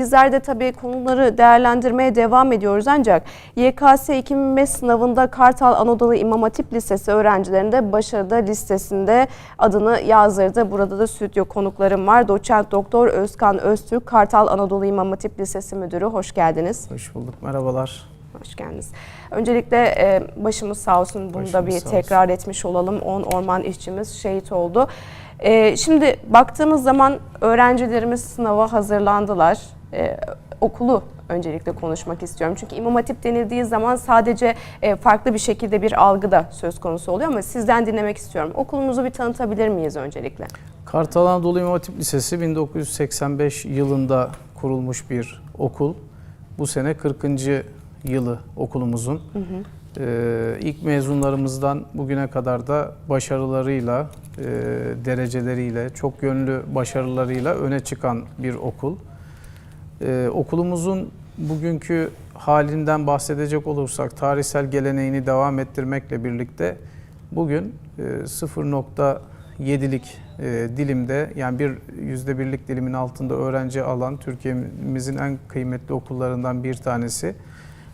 Bizler de tabii konuları değerlendirmeye devam ediyoruz ancak YKS 2005 sınavında Kartal Anadolu İmam Hatip Lisesi öğrencilerinde başarıda listesinde adını yazdırdı. Burada da stüdyo konuklarım var. Doçent Doktor Özkan Öztürk, Kartal Anadolu İmam Hatip Lisesi Müdürü. Hoş geldiniz. Hoş bulduk, merhabalar. Hoş geldiniz. Öncelikle e, başımız sağ olsun. Bunu da Başımız bir sağ olsun. tekrar etmiş olalım. 10 orman işçimiz şehit oldu. E, şimdi baktığımız zaman öğrencilerimiz sınava hazırlandılar. E, okulu öncelikle konuşmak istiyorum. Çünkü İmam Hatip denildiği zaman sadece e, farklı bir şekilde bir algı da söz konusu oluyor ama sizden dinlemek istiyorum. Okulumuzu bir tanıtabilir miyiz öncelikle? Kartal Anadolu İmam Hatip Lisesi 1985 yılında kurulmuş bir okul. Bu sene 40. yılı okulumuzun. Ee, ilk mezunlarımızdan bugüne kadar da başarılarıyla, e, dereceleriyle, çok yönlü başarılarıyla öne çıkan bir okul. Ee, okulumuzun bugünkü halinden bahsedecek olursak tarihsel geleneğini devam ettirmekle birlikte bugün e, 0.7'lik e, dilimde yani bir yüzde birlik dilimin altında öğrenci alan Türkiye'mizin en kıymetli okullarından bir tanesi.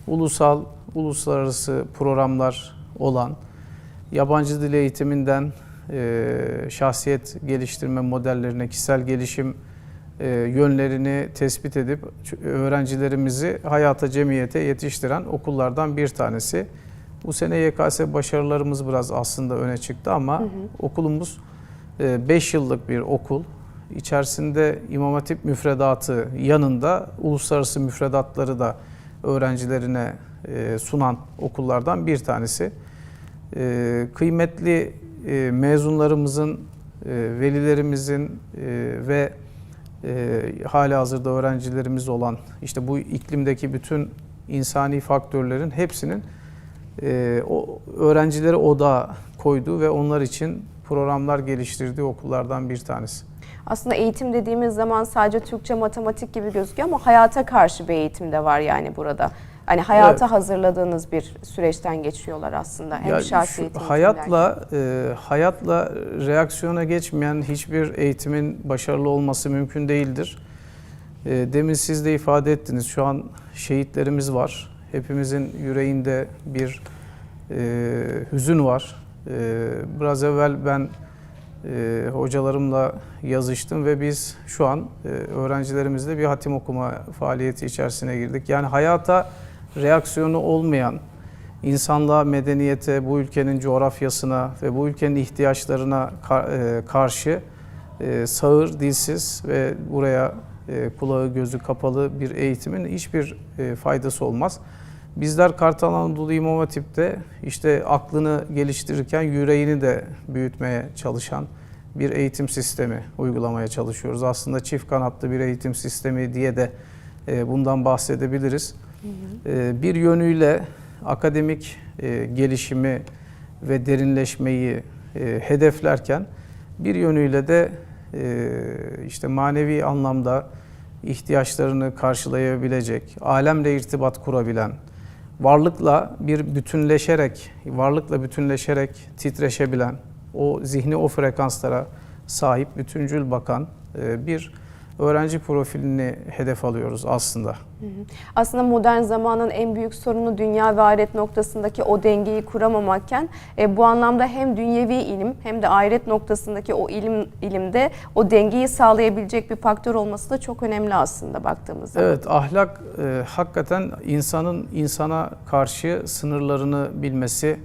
Ulusal, uluslararası programlar olan yabancı dil eğitiminden e, şahsiyet geliştirme modellerine, kişisel gelişim yönlerini tespit edip öğrencilerimizi hayata, cemiyete yetiştiren okullardan bir tanesi. Bu sene YKS başarılarımız biraz aslında öne çıktı ama okulumuz 5 yıllık bir okul. İçerisinde İmam Hatip müfredatı yanında uluslararası müfredatları da öğrencilerine e, sunan okullardan bir tanesi. E, Kıymetli e, mezunlarımızın, e, velilerimizin e, ve e, hali hazırda öğrencilerimiz olan işte bu iklimdeki bütün insani faktörlerin hepsinin e, o öğrencileri odağa koyduğu ve onlar için programlar geliştirdiği okullardan bir tanesi. Aslında eğitim dediğimiz zaman sadece Türkçe, matematik gibi gözüküyor ama hayata karşı bir eğitim de var yani burada. Hani hayata Evet. hazırladığınız bir süreçten geçiyorlar aslında. Hem Ya şahsi şu hayatla e, hayatla reaksiyona geçmeyen hiçbir eğitimin başarılı olması mümkün değildir. E, demin siz de ifade ettiniz. Şu an şehitlerimiz var. Hepimizin yüreğinde bir e, hüzün var. E, biraz evvel ben e, hocalarımla yazıştım ve biz şu an e, öğrencilerimizle bir hatim okuma faaliyeti içerisine girdik. Yani hayata reaksiyonu olmayan, insanlığa, medeniyete, bu ülkenin coğrafyasına ve bu ülkenin ihtiyaçlarına e, karşı e, sağır, dilsiz ve buraya e, kulağı gözü kapalı bir eğitimin hiçbir faydası olmaz. Bizler Kartal Anadolu İmam Hatip'te işte aklını geliştirirken yüreğini de büyütmeye çalışan bir eğitim sistemi uygulamaya çalışıyoruz. Aslında çift kanatlı bir eğitim sistemi diye de bundan bahsedebiliriz. E, Bir yönüyle akademik e, gelişimi ve derinleşmeyi e, hedeflerken bir yönüyle de e, işte manevi anlamda ihtiyaçlarını karşılayabilecek, alemle irtibat kurabilen, varlıkla bir bütünleşerek, varlıkla bütünleşerek titreşebilen, o zihni o frekanslara sahip, bütüncül bakan bir öğrenci profilini hedef alıyoruz aslında. Aslında modern zamanın en büyük sorunu dünya ve ahiret noktasındaki o dengeyi kuramamakken e, bu anlamda hem dünyevi ilim hem de ahiret noktasındaki o ilim ilimde o dengeyi sağlayabilecek bir faktör olması da çok önemli aslında baktığımız zaman. Evet, ahlak e, hakikaten insanın insana karşı sınırlarını bilmesi,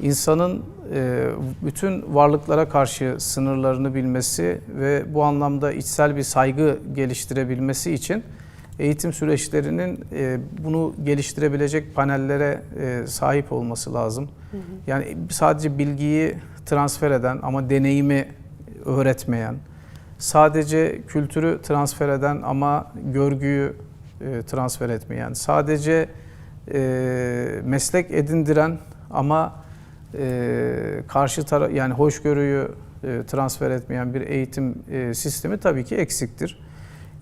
insanın e, bütün varlıklara karşı sınırlarını bilmesi ve bu anlamda içsel bir saygı geliştirebilmesi için eğitim süreçlerinin e, bunu geliştirebilecek panellere e, sahip olması lazım. Yani sadece bilgiyi transfer eden ama deneyimi öğretmeyen, sadece kültürü transfer eden ama görgüyü transfer etmeyen, sadece meslek edindiren ama e, karşı tara yani hoşgörüyü e, transfer etmeyen bir eğitim e, sistemi tabii ki eksiktir.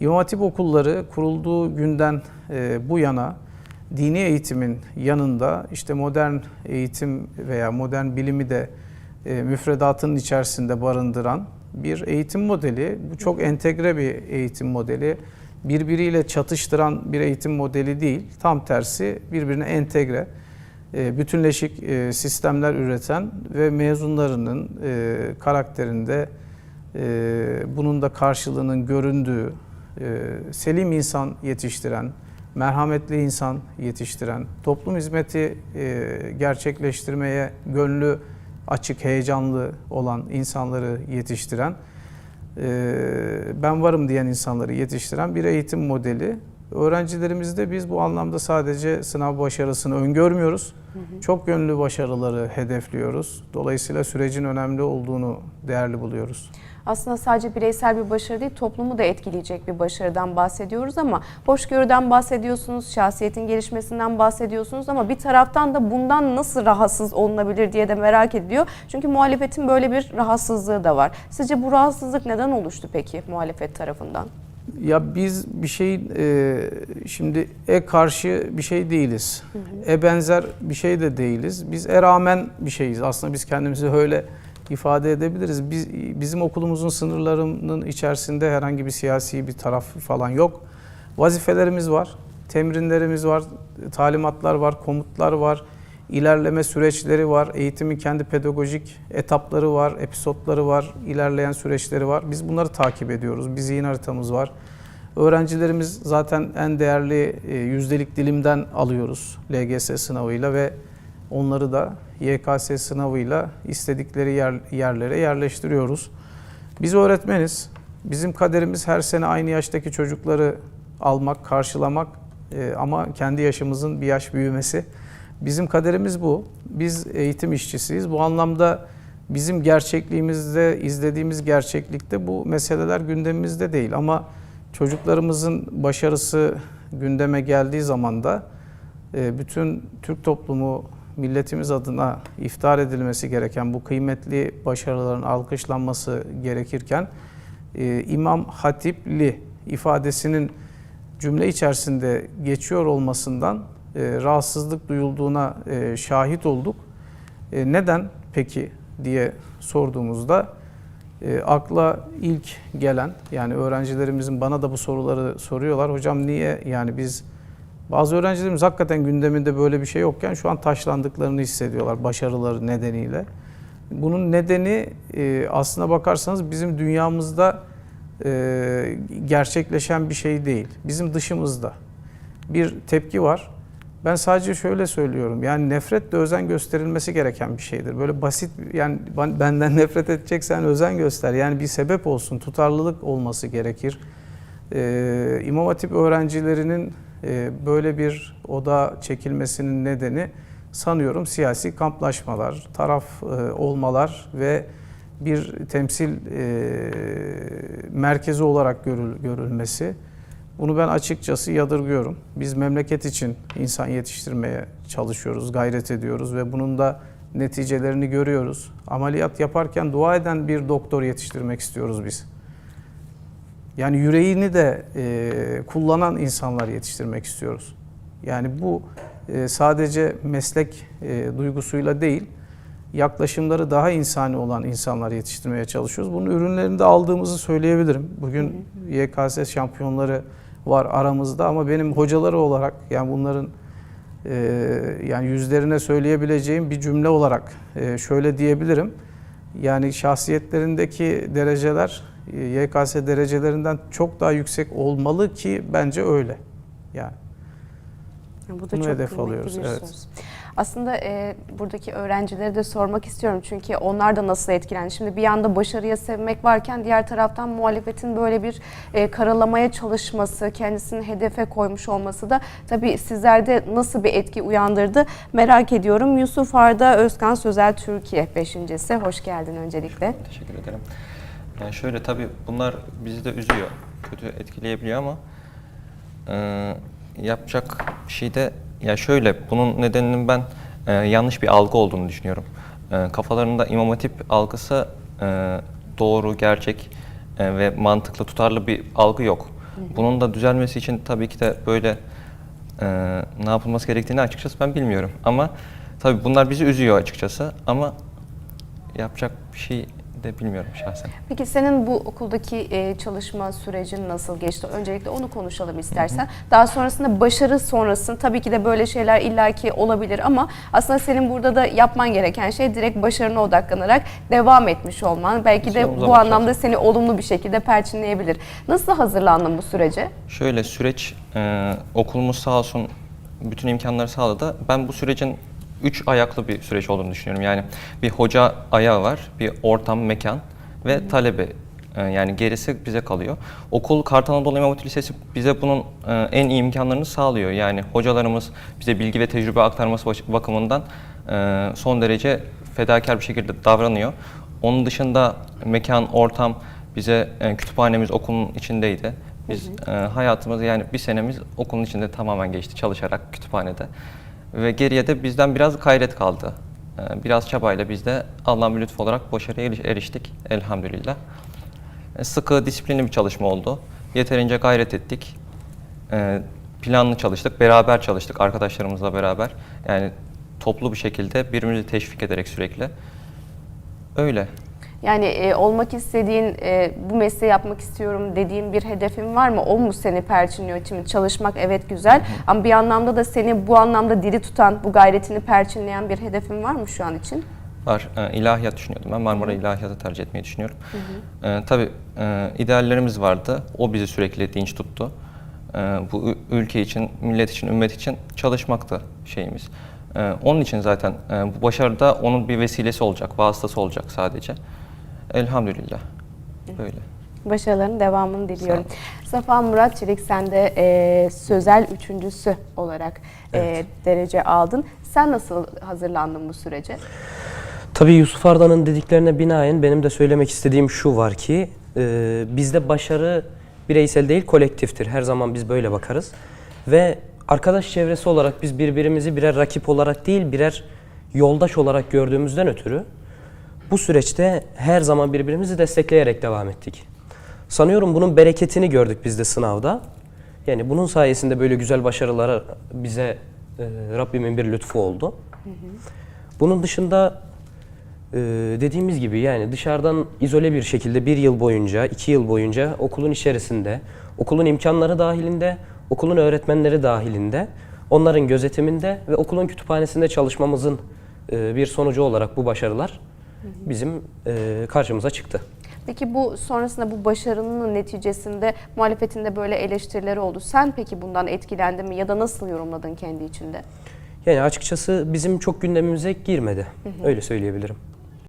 İmam Hatip okulları kurulduğu günden e, bu yana dini eğitimin yanında işte modern eğitim veya modern bilimi de e, müfredatının içerisinde barındıran bir eğitim modeli. Bu çok entegre bir eğitim modeli. birbiriyle çatıştıran bir eğitim modeli değil. Tam tersi birbirine entegre, bütünleşik e, sistemler üreten ve mezunlarının e, karakterinde e, bunun da karşılığının göründüğü, e, selim insan yetiştiren, merhametli insan yetiştiren, toplum hizmeti e, gerçekleştirmeye gönlü açık, heyecanlı olan insanları yetiştiren, e, ben varım diyen insanları yetiştiren bir eğitim modeli. Öğrencilerimizde biz bu anlamda sadece sınav başarısını öngörmüyoruz. Çok yönlü başarıları hedefliyoruz. Dolayısıyla sürecin önemli olduğunu değerli buluyoruz. Aslında sadece bireysel bir başarı değil, toplumu da etkileyecek bir başarıdan bahsediyoruz ama hoşgörüden bahsediyorsunuz, şahsiyetin gelişmesinden bahsediyorsunuz ama bir taraftan da bundan nasıl rahatsız olunabilir diye de merak ediliyor. Çünkü muhalefetin böyle bir rahatsızlığı da var. Sizce bu rahatsızlık neden oluştu peki muhalefet tarafından? Ya biz bir şey e, şimdi e karşı bir şey değiliz. E benzer bir şey de değiliz. Biz e rağmen bir şeyiz. Aslında biz kendimizi öyle ifade edebiliriz. Biz, bizim okulumuzun sınırlarının içerisinde herhangi bir siyasi bir taraf falan yok. Vazifelerimiz var, temrinlerimiz var, talimatlar var, komutlar var, ilerleme süreçleri var, eğitimin kendi pedagojik etapları var, episodları var, ilerleyen süreçleri var. Biz bunları takip ediyoruz. Bir zihin haritamız var. Öğrencilerimiz zaten en değerli e, yüzdelik dilimden alıyoruz LGS sınavıyla ve onları da YKS sınavıyla istedikleri yer, yerlere yerleştiriyoruz. Biz öğretmeniz. Bizim kaderimiz her sene aynı yaştaki çocukları almak, karşılamak e, ama kendi yaşımızın bir yaş büyümesi. Bizim kaderimiz bu. Biz eğitim işçisiyiz. Bu anlamda bizim gerçekliğimizde, izlediğimiz gerçeklikte bu meseleler gündemimizde değil. Ama çocuklarımızın başarısı gündeme geldiği zaman da e, bütün Türk toplumu milletimiz adına iftar edilmesi gereken bu kıymetli başarıların alkışlanması gerekirken e, İmam Hatipli ifadesinin cümle içerisinde geçiyor olmasından rahatsızlık duyulduğuna e, şahit olduk. E, neden peki diye sorduğumuzda e, akla ilk gelen yani öğrencilerimizin bana da bu soruları soruyorlar. Hocam niye yani biz bazı öğrencilerimiz hakikaten gündeminde böyle bir şey yokken şu an taşlandıklarını hissediyorlar başarıları nedeniyle. Bunun nedeni e, aslına bakarsanız bizim dünyamızda e, gerçekleşen bir şey değil. Bizim dışımızda bir tepki var. Ben sadece şöyle söylüyorum. Yani nefret de özen gösterilmesi gereken bir şeydir. Böyle basit yani ben- benden nefret edeceksen özen göster. Yani bir sebep olsun, tutarlılık olması gerekir. Ee, İmam Hatip öğrencilerinin e, böyle bir oda çekilmesinin nedeni sanıyorum siyasi kamplaşmalar, taraf e, olmalar ve bir temsil e, merkezi olarak görül, görülmesi. Bunu ben açıkçası yadırgıyorum. Biz memleket için insan yetiştirmeye çalışıyoruz, gayret ediyoruz ve bunun da neticelerini görüyoruz. Ameliyat yaparken dua eden bir doktor yetiştirmek istiyoruz biz. Yani yüreğini de e, kullanan insanlar yetiştirmek istiyoruz. Yani bu e, sadece meslek e, duygusuyla değil, yaklaşımları daha insani olan insanlar yetiştirmeye çalışıyoruz. Bunun ürünlerini de aldığımızı söyleyebilirim. Bugün YKS şampiyonları var aramızda ama benim hocaları olarak yani bunların e, yani yüzlerine söyleyebileceğim bir cümle olarak e, şöyle diyebilirim. Yani şahsiyetlerindeki dereceler e, YKS derecelerinden çok daha yüksek olmalı ki bence öyle. Yani Bu da Bunu çok hedef alıyoruz, bir evet. söz. Aslında e, buradaki öğrencilere de sormak istiyorum çünkü onlar da nasıl etkilendi. Şimdi bir yanda başarıya sevmek varken diğer taraftan muhalefetin böyle bir e, karalamaya çalışması, kendisini hedefe koymuş olması da tabii sizlerde nasıl bir etki uyandırdı merak ediyorum. Yusuf Arda Özkan Sözel Türkiye beşincisi. Hoş geldin öncelikle. Teşekkür ederim. Yani şöyle tabii bunlar bizi de üzüyor, kötü etkileyebiliyor ama e, yapacak bir şey de ya şöyle bunun nedeninin ben e, yanlış bir algı olduğunu düşünüyorum. E, kafalarında İmam Hatip algısı e, doğru, gerçek e, ve mantıklı, tutarlı bir algı yok. Bunun da düzelmesi için tabii ki de böyle e, ne yapılması gerektiğini açıkçası ben bilmiyorum. Ama tabii bunlar bizi üzüyor açıkçası ama yapacak bir şey de bilmiyorum şahsen. Peki senin bu okuldaki e, çalışma sürecin nasıl geçti? Öncelikle onu konuşalım istersen. Daha sonrasında başarı sonrasında tabii ki de böyle şeyler illaki olabilir ama aslında senin burada da yapman gereken şey direkt başarına odaklanarak devam etmiş olman. Belki de bu anlamda seni olumlu bir şekilde perçinleyebilir. Nasıl hazırlandın bu sürece? Şöyle süreç e, okulumuz sağ olsun bütün imkanları sağladı. Ben bu sürecin üç ayaklı bir süreç olduğunu düşünüyorum. Yani bir hoca ayağı var, bir ortam, mekan ve talebe. E, yani gerisi bize kalıyor. Okul Kartal Anadolu İmam Hatip Lisesi bize bunun e, en iyi imkanlarını sağlıyor. Yani hocalarımız bize bilgi ve tecrübe aktarması bakımından e, son derece fedakar bir şekilde davranıyor. Onun dışında mekan, ortam bize kütüphanemiz okulun içindeydi. Biz e, hayatımız yani bir senemiz okulun içinde tamamen geçti çalışarak kütüphanede. Ve geriye de bizden biraz gayret kaldı. E, biraz çabayla biz de Allah'ın lütfu olarak başarıya eriş- eriştik elhamdülillah. E, sıkı, disiplinli bir çalışma oldu. Yeterince gayret ettik. E, planlı çalıştık, beraber çalıştık arkadaşlarımızla beraber. Yani toplu bir şekilde birbirimizi teşvik ederek sürekli. Öyle. Yani e, olmak istediğin, e, bu mesleği yapmak istiyorum dediğin bir hedefin var mı? O mu seni perçinliyor? Şimdi çalışmak evet güzel ama bir anlamda da seni bu anlamda diri tutan, bu gayretini perçinleyen bir hedefin var mı şu an için? Var. E, ilahiyat düşünüyordum. Ben Marmara İlahiyat'ı tercih etmeyi düşünüyorum. E, tabii e, ideallerimiz vardı. O bizi sürekli dinç tuttu. E, bu ülke için, millet için, ümmet için çalışmaktı şeyimiz. E, onun için zaten e, bu başarıda onun bir vesilesi olacak, vasıtası olacak sadece. Elhamdülillah. Böyle. Başarıların devamını diliyorum. Safa Murat Çelik sen de e, sözel üçüncüsü olarak e, derece aldın. Sen nasıl hazırlandın bu sürece? Tabii Yusuf Arda'nın dediklerine binaen benim de söylemek istediğim şu var ki e, bizde başarı bireysel değil kolektiftir. Her zaman biz böyle bakarız. Ve arkadaş çevresi olarak biz birbirimizi birer rakip olarak değil birer yoldaş olarak gördüğümüzden ötürü bu süreçte her zaman birbirimizi destekleyerek devam ettik. Sanıyorum bunun bereketini gördük biz de sınavda. Yani bunun sayesinde böyle güzel başarılara bize e, Rabbimin bir lütfu oldu. Bunun dışında ee, dediğimiz gibi yani dışarıdan izole bir şekilde bir yıl boyunca, iki yıl boyunca okulun içerisinde, okulun imkanları dahilinde, okulun öğretmenleri dahilinde, onların gözetiminde ve okulun kütüphanesinde çalışmamızın e, bir sonucu olarak bu başarılar bizim e, karşımıza çıktı. Peki bu sonrasında bu başarının neticesinde muhalefetinde böyle eleştirileri oldu. Sen peki bundan etkilendin mi ya da nasıl yorumladın kendi içinde? Yani açıkçası bizim çok gündemimize girmedi. Öyle söyleyebilirim.